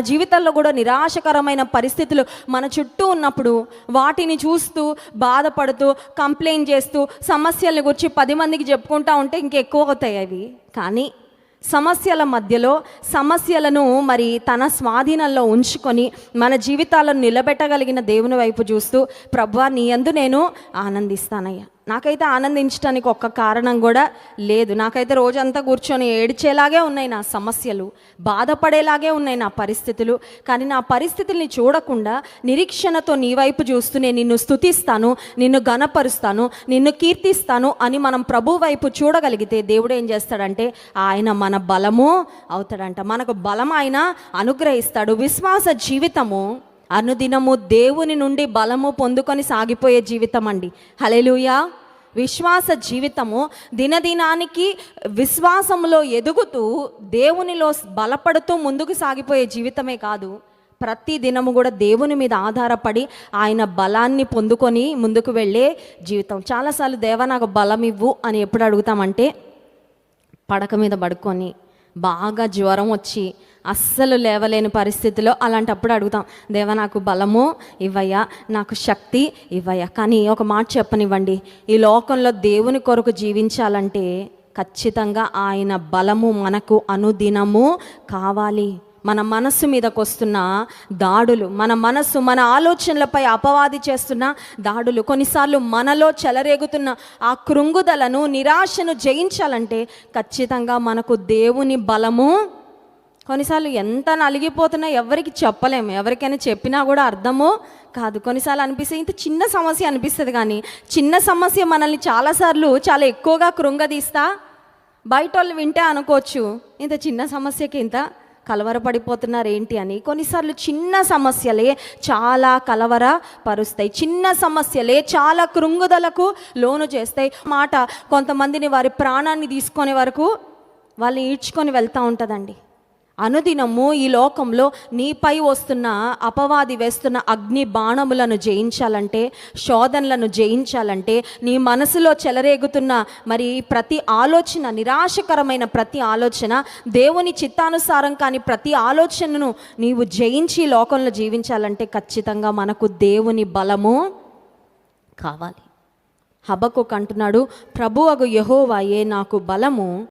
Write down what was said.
జీవితాల్లో కూడా నిరాశకరమైన పరిస్థితులు మన చుట్టూ ఉన్నప్పుడు వాటిని చూస్తూ బాధపడుతూ కంప్లైంట్ చేస్తూ సమస్యల గురించి పది మందికి చెప్పుకుంటా ఉంటే ఇంకెక్కువ అవుతాయి అవి. కానీ సమస్యల మధ్యలో సమస్యలను మరి తన స్వాధీనంలో ఉంచుకొని మన జీవితాలను నిలబెట్టగలిగిన దేవుని వైపు చూస్తూ ప్రభా నీ యందు నేను ఆనందిస్తానయ్యా. నాకైతే ఆనందించడానికి ఒక్క కారణం కూడా లేదు. నాకైతే రోజంతా కూర్చొని ఏడ్చేలాగే ఉన్నాయి నా సమస్యలు బాధపడేలాగే ఉన్నాయి నా పరిస్థితులు. కానీ నా పరిస్థితుల్ని చూడకుండా నిరీక్షణతో నీ వైపు చూస్తూ నేను నిన్ను స్థుతిస్తాను నిన్ను గనపరుస్తాను నిన్ను కీర్తిస్తాను అని మనం ప్రభు వైపు చూడగలిగితే దేవుడు ఏం చేస్తాడంటే ఆయన మన బలము అవుతాడంట. మనకు బలం ఆయన అనుగ్రహిస్తాడు. విశ్వాస జీవితము అనుదినము దేవుని నుండి బలము పొందుకొని సాగిపోయే జీవితం అండి. హలెలుయా విశ్వాస జీవితము దినదినానికి విశ్వాసంలో ఎదుగుతూ దేవునిలో బలపడుతూ ముందుకు సాగిపోయే జీవితమే కాదు. ప్రతి దినము కూడా దేవుని మీద ఆధారపడి ఆయన బలాన్ని పొందుకొని ముందుకు వెళ్ళే జీవితం. చాలాసార్లు దేవా నాకు బలం ఇవ్వు అని ఎప్పుడు అడుగుతామంటే పడక మీద పడుకొని బాగా జ్వరం వచ్చి అస్సలు లేవలేని పరిస్థితిలో అలాంటప్పుడు అడుగుతాం దేవా నాకు బలము ఇవ్వయ్యా నాకు శక్తి ఇవ్వయ్యా కానీ ఒక మాట చెప్పనివ్వండి. ఈ లోకంలో దేవుని కొరకు జీవించాలంటే ఖచ్చితంగా ఆయన బలము మనకు అనుదినము కావాలి. మన మనస్సు మీదకు వస్తున్న దాడులు మన మనస్సు మన ఆలోచనలపై అపవాది చేస్తున్న దాడులు కొన్నిసార్లు మనలో చెలరేగుతున్న ఆ కృంగుదలను నిరాశను జయించాలంటే ఖచ్చితంగా మనకు దేవుని బలము కొన్నిసార్లు ఎంత నలిగిపోతున్నా ఎవరికి చెప్పలేము ఎవరికైనా చెప్పినా కూడా అర్థము కాదు. కొన్నిసార్లు అనిపిస్తే ఇంత చిన్న సమస్య అనిపిస్తుంది కానీ చిన్న సమస్య మనల్ని చాలాసార్లు చాలా ఎక్కువగా కృంగదీస్తా. బయట వాళ్ళు వింటే అనుకోవచ్చు ఇంత చిన్న సమస్యకి ఇంత కలవరపడిపోతున్నారు ఏంటి అని కొన్నిసార్లు చిన్న సమస్యలే చాలా కలవర పరుస్తాయి చిన్న సమస్యలే చాలా కృంగుదలకు లోను చేస్తాయి. మాట కొంతమందిని వారి ప్రాణాన్ని తీసుకునే వరకు వాళ్ళు ఈడ్చుకొని వెళ్తూ ఉంటుందండి. అనుదినము ఈ లోకంలో నీపై వస్తున్న అపవాది వేస్తున్న అగ్ని బాణములను జయించాలంటే శోధనలను జయించాలంటే నీ మనసులో చెలరేగుతున్న మరి ప్రతి ఆలోచన నిరాశకరమైన ప్రతి ఆలోచన దేవుని చిత్తానుసారం కాని ప్రతి ఆలోచనను నీవు జయించి లోకంలో జీవించాలంటే ఖచ్చితంగా మనకు దేవుని బలము కావాలి. హబకు అంటున్నాడు ప్రభు అగు యహోవాయే నాకు బలము.